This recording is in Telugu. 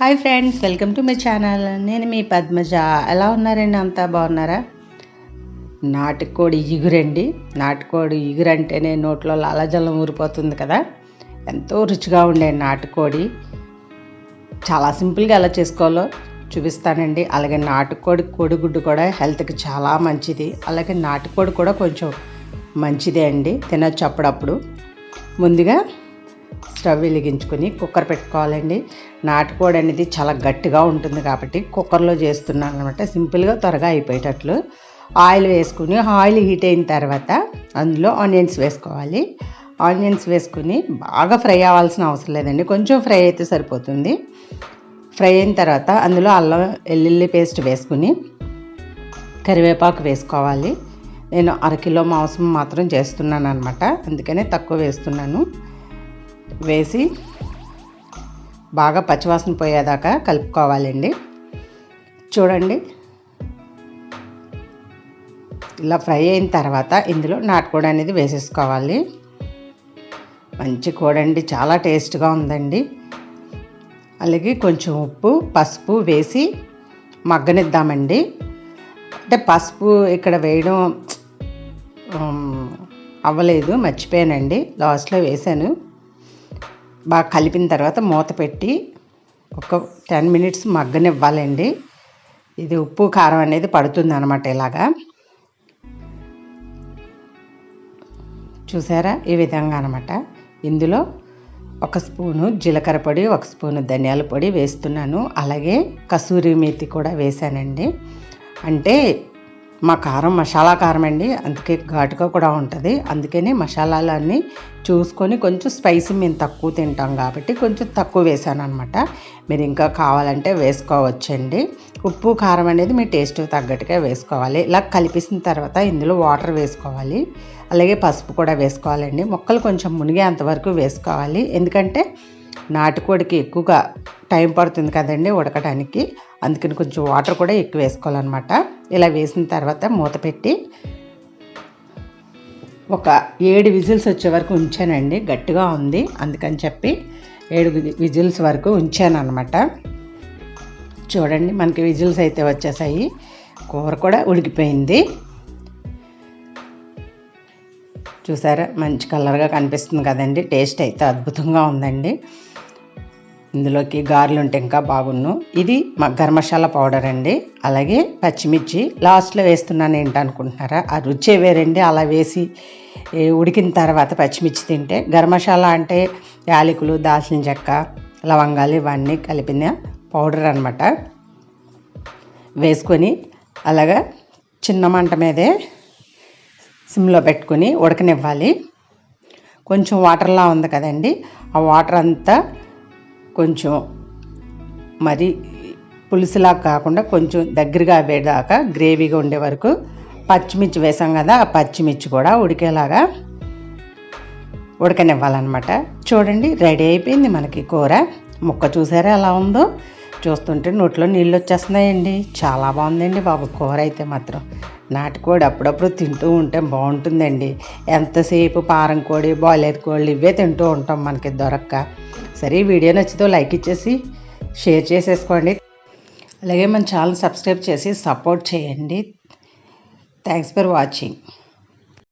Hi friends welcome to my channel నేను మీ పద్మజ. ఎలా ఉన్నారండి? అంతా బాగున్నారా? నాటుకోడి ఇగురండి. నాటుకోడి ఇగురంటేనే నోట్లో లాలజలం ఊరిపోతుంది కదా. ఎంతో రుచిగా ఉండే నాటుకోడి. చాలా సింపుల్గా ఎలా చేసుకోవాలో చూపిస్తానండి. అలాగే నాటుకోడి కోడిగుడ్డు కూడా హెల్త్కి చాలా మంచిది. అలాగే నాటుకోడి కూడా కొంచెం మంచిదే అండి. తినొచ్చు అప్పుడప్పుడు. ముందుగా స్టవ్ వెలిగించుకొని కుక్కర్ పెట్టుకోవాలండి. నాటుకోడి అనేది చాలా గట్టిగా ఉంటుంది కాబట్టి కుక్కర్లో చేస్తున్నాను అనమాట సింపుల్గా త్వరగా అయిపోయేటట్లు. ఆయిల్ వేసుకుని ఆయిల్ హీట్ అయిన తర్వాత అందులో ఆనియన్స్ వేసుకోవాలి. ఆనియన్స్ వేసుకుని బాగా ఫ్రై అవ్వాల్సిన అవసరం లేదండి. కొంచెం ఫ్రై అయితే సరిపోతుంది. ఫ్రై అయిన తర్వాత అందులో అల్లం వెల్లుల్లి పేస్ట్ వేసుకుని కరివేపాకు వేసుకోవాలి. నేను అరకిలో మాంసం మాత్రం చేస్తున్నాను అనమాట అందుకనే తక్కువ వేస్తున్నాను. వేసి బాగా పచ్చివాసన పోయేదాకా కలుపుకోవాలండి. చూడండి. ఇలా ఫ్రై అయిన తర్వాత ఇందులో నాటుకోడి అనేది వేసేసుకోవాలి. మంచి కూడండి చాలా టేస్ట్గా ఉందండి. అలాగే కొంచెం ఉప్పు పసుపు వేసి మగ్గనిద్దామండి. అంటే పసుపు ఇక్కడ వేయడం అవ్వలేదు మర్చిపోయానండి. లాస్ట్లో వేసాను బాగా కలిపిన తర్వాత మూత పెట్టి ఒక టెన్ మినిట్స్ మగ్గనివ్వాలండి. ఇది ఉప్పు కారం అనేది పడుతుంది అనమాట ఇలాగా. చూసారా? ఈ విధంగా అనమాట ఇందులో ఒక స్పూను జీలకర్ర పొడి ఒక స్పూను ధనియాల పొడి వేస్తున్నాను. అలాగే కసూరి మేతి కూడా వేసానండి. అంటే మా కారం మసాలా కారం అండి. అందుకే ఘాటుగా కూడా ఉంటుంది. అందుకని మసాలాలన్నీ చూసుకొని కొంచెం స్పైసీ మేము తక్కువ తింటాం కాబట్టి కొంచెం తక్కువ వేసాను అనమాట మీరు ఇంకా కావాలంటే వేసుకోవచ్చండి. ఉప్పు కారం అనేది మీ టేస్ట్ తగ్గట్టుగా వేసుకోవాలి. ఇలా కలిపేసిన తర్వాత ఇందులో వాటర్ వేసుకోవాలి. అలాగే పసుపు కూడా వేసుకోవాలండి. మొక్కలు కొంచెం మునిగేంతవరకు వేసుకోవాలి. ఎందుకంటే నాటుకోడికి ఎక్కువగా టైం పడుతుంది కదండి ఉడకడానికి అందుకని కొంచెం వాటర్ కూడా ఎక్కువ వేసుకోవాలన్నమాట. ఇలా వేసిన తర్వాత మూత పెట్టి ఒక ఏడు విజిల్స్ వచ్చే వరకు ఉంచానండి. గట్టిగా ఉంది. అందుకని చెప్పి ఏడు విజిల్స్ వరకు ఉంచాను అనమాట చూడండి మనకి విజిల్స్ అయితే వచ్చేసాయి. కూర కూడా ఉడికిపోయింది. చూసారా? మంచి కలర్గా కనిపిస్తుంది కదండి. టేస్ట్ అయితే అద్భుతంగా ఉందండి. ఇందులోకి గారెలు ఉంటే ఇంకా బాగున్ను. ఇది గరం మసాలా పౌడర్ అండి. అలాగే పచ్చిమిర్చి. లాస్ట్లో వేస్తున్నాను ఏంటనుకుంటున్నారా? ఆ రుచే వేరండి. అలా వేసి ఉడికిన తర్వాత పచ్చిమిర్చి తింటే గరం మసాలా అంటే యాలకులు దాల్చిన చెక్క లవంగాలు ఇవన్నీ కలిపిన పౌడర్ అనమాట వేసుకొని అలాగా చిన్న మంట మీదే సిమ్లో పెట్టుకొని ఉడకనివ్వాలి. కొంచెం వాటర్లా ఉంది కదండి. ఆ వాటర్ అంతా కొంచెం మరి పులుసులా కాకుండా కొంచెం దగ్గరగా వేదాకా గ్రేవీగా ఉండే వరకు పచ్చిమిర్చి వేసాం కదా ఆ పచ్చిమిర్చి కూడా ఉడికేలాగా ఉడకనివ్వాలన్నమాట. చూడండి రెడీ అయిపోయింది మనకి కూర. ముక్క చూసారా ఎలా ఉందో? చూస్తుంటే నోట్లో నీళ్ళు వచ్చేస్తున్నాయండి. చాలా బాగుందండి బాబు. కూర అయితే మాత్రం నాటుకోడి అప్పుడప్పుడు తింటూ ఉంటే బాగుంటుందండి. ఎంతసేపు పారం కోడి బాయిలర్ కోళ్ళు ఇవే తింటూ ఉంటాం మనకి దొరక్క. సరే వీడియో నచ్చితే లైక్ ఇచ్చేసి షేర్ చేసేసుకోండి. అలాగే మన ఛానల్ సబ్స్క్రైబ్ చేసి సపోర్ట్ చేయండి. Thanks for watching.